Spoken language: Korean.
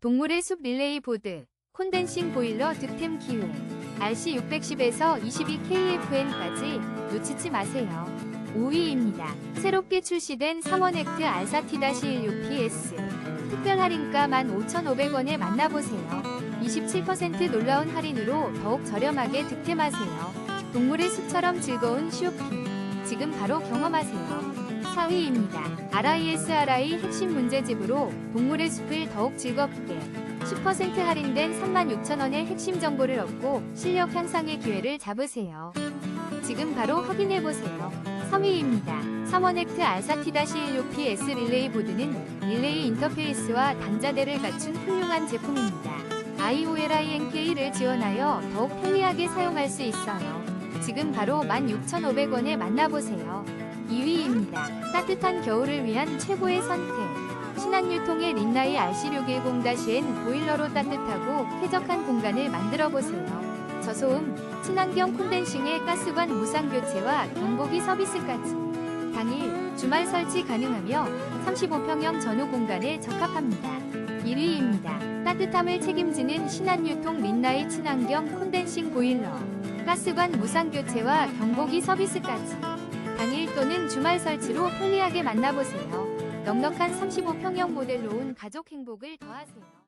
동물의 숲 릴레이 보드, 콘덴싱 보일러 득템 기회, RC610에서 22KFN까지 놓치지 마세요. 5위입니다. 새롭게 출시된 3원 액트 알사T-16PS 특별 할인가 15,500원에 만나보세요. 27% 놀라운 할인으로 더욱 저렴하게 득템하세요. 동물의 숲처럼 즐거운 쇼핑. 지금 바로 경험하세요. 4위입니다. RISRI 핵심 문제집으로 동물의 숲을 더욱 즐겁게 10% 할인된 36,000원의 핵심 정보를 얻고 실력 향상의 기회를 잡으세요. 지금 바로 확인해보세요. 3위입니다. 3원액트 알사티-16PS 릴레이 보드는 릴레이 인터페이스와 단자대를 갖춘 훌륭한 제품입니다. IOLINK를 지원하여 더욱 편리하게 사용할 수 있어요. 지금 바로 16,500원에 만나보세요. 2위입니다. 따뜻한 겨울을 위한 최고의 선택. 신한유통의 린나이 RC610-N 보일러로 따뜻하고 쾌적한 공간을 만들어보세요. 저소음, 친환경 콘덴싱의 가스관 무상 교체와 경보기 서비스까지. 당일, 주말 설치 가능하며 35평형 전후 공간에 적합합니다. 1위입니다. 따뜻함을 책임지는 신한유통 린나이 친환경 콘덴싱 보일러. 가스관 무상 교체와 경보기 서비스까지. 당일 또는 주말 설치로 편리하게 만나보세요. 넉넉한 35평형 모델로 온 가족 행복을 더하세요.